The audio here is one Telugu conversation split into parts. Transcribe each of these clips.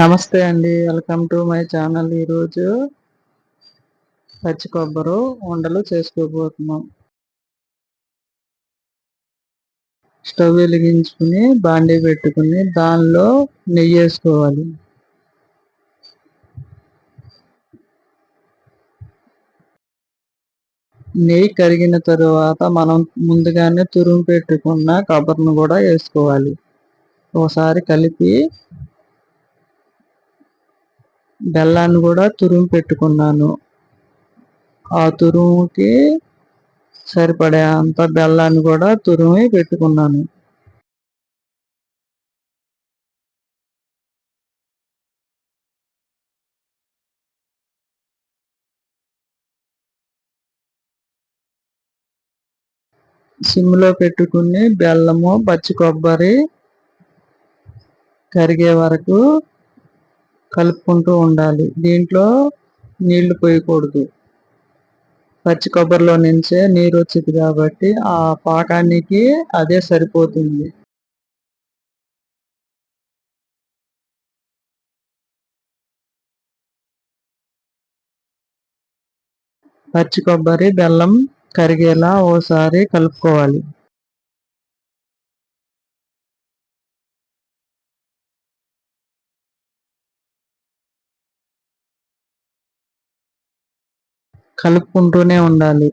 నమస్తే అండి. వెల్కమ్ టు మై ఛానల్ ఈరోజు పచ్చి కొబ్బరి ఉండలు చేసుకోబోతున్నాం. స్టవ్ వెలిగించుకుని బాండీ పెట్టుకుని దానిలో నెయ్యి వేసుకోవాలి. నెయ్యి కరిగిన తరువాత మనం ముందుగానే తురుము పెట్టుకున్న కొబ్బరిని కూడా వేసుకోవాలి. ఒకసారి కలిపి బెల్లాన్ని కూడా తురుము పెట్టుకున్నాను. ఆ తురుముకి సరిపడే అంత బెల్లాన్ని కూడా తురుమి పెట్టుకున్నాను. సిమ్లో పెట్టుకుని బెల్లము పచ్చి కొబ్బరి కరిగే వరకు కలుపుకుంటూ ఉండాలి. దీంట్లో నీళ్ళు పోయకూడదు. పచ్చి కొబ్బరిలో నుంచే నీరు వచ్చింది కాబట్టి ఆ పాకానికి అదే సరిపోతుంది. పచ్చి కొబ్బరి బెల్లం కరిగేలా ఓసారి కలుపుకోవాలి. కలుపుకుంటూనే ఉండాలి.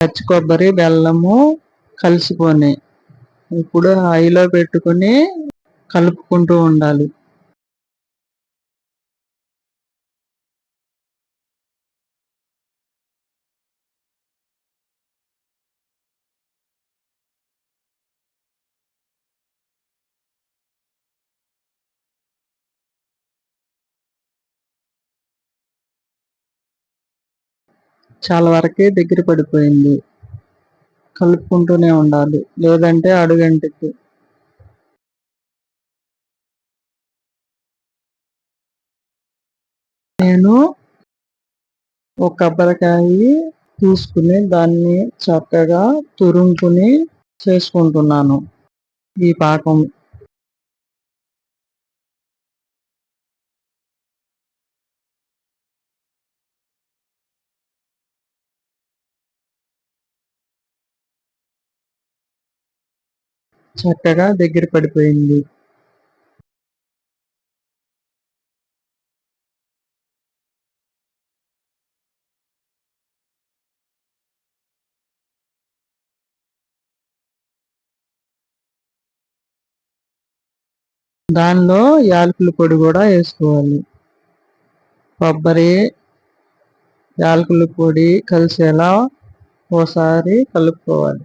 పచ్చి కొబ్బరి బెల్లము కలుసుకొని ఇప్పుడు హైలో పెట్టుకుని కలుపుకుంటూ ఉండాలి. చాలా వరకే దగ్గర పడిపోయింది. కలుపుకుంటూనే ఉండాలి. లేదంటే అడుగంటికి నేను ఒక కొబ్బరికాయ తీసుకుని దాన్ని చక్కగా తురుముకుని చేసుకుంటున్నాను. ఈ పాకం చక్కగా దగ్గర పడిపోయింది. దానిలో యాలకుల పొడి కూడా వేసుకోవాలి. కొబ్బరి యాలకుల పొడి కలిసేలా ఓసారి కలుపుకోవాలి.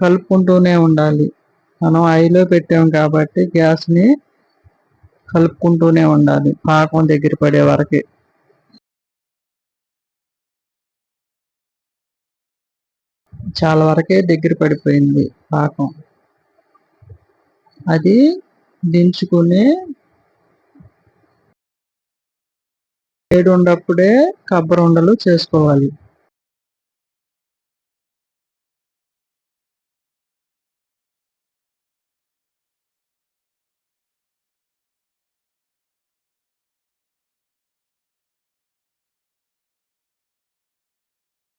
కలుపుకుంటూనే ఉండాలి. మనం ఐలో పెట్టాం కాబట్టి గ్యాస్ని కలుపుకుంటూనే ఉండాలి. పాకం దగ్గర పడే వరకు. చాలా వరకే దగ్గర పడిపోయింది పాకం. అది దించుకుని ఏడు ఉండప్పుడే కొబ్బరి ఉండలు చేసుకోవాలి.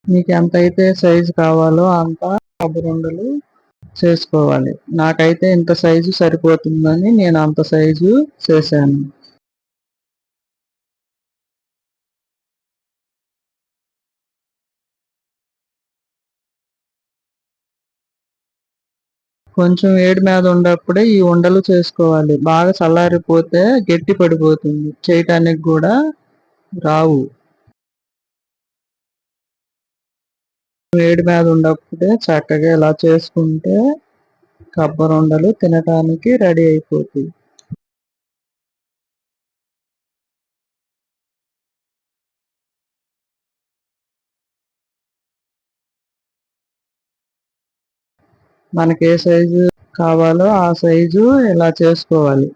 మీకు ఎంత అయితే సైజు కావాలో అంత కొబ్బరి చేసుకోవాలి. నాకైతే ఇంత సైజు సరిపోతుందని నేను అంత సైజు చేశాను. కొంచెం వేడి మీద ఉన్నప్పుడే ఈ ఉండలు చేసుకోవాలి. బాగా చల్లారిపోతే గట్టి పడిపోతుంది. చేయటానికి కూడా రావు. వేడి మీద ఉండకపోతే చక్కగా ఇలా చేసుకుంటే కొబ్బరి ఉండలు తినటానికి రెడీ అయిపోతాయి. మనకి ఏ సైజు కావాలో ఆ సైజు ఇలా చేసుకోవాలి.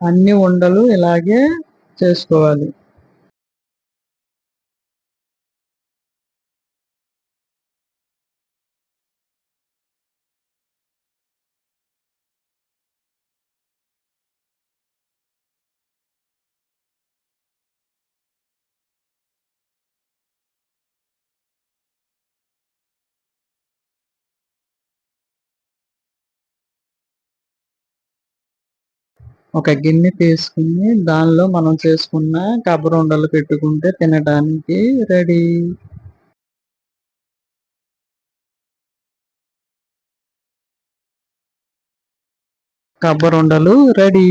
అన్ని ఉండలు ఇలాగే చేసుకోవాలి. ఒక గిన్నె తీసుకుని దానిలో మనం చేసుకున్న కొబ్బరి ఉండలు పెట్టుకుంటే తినడానికి రెడీ. కొబ్బరి ఉండలు రెడీ.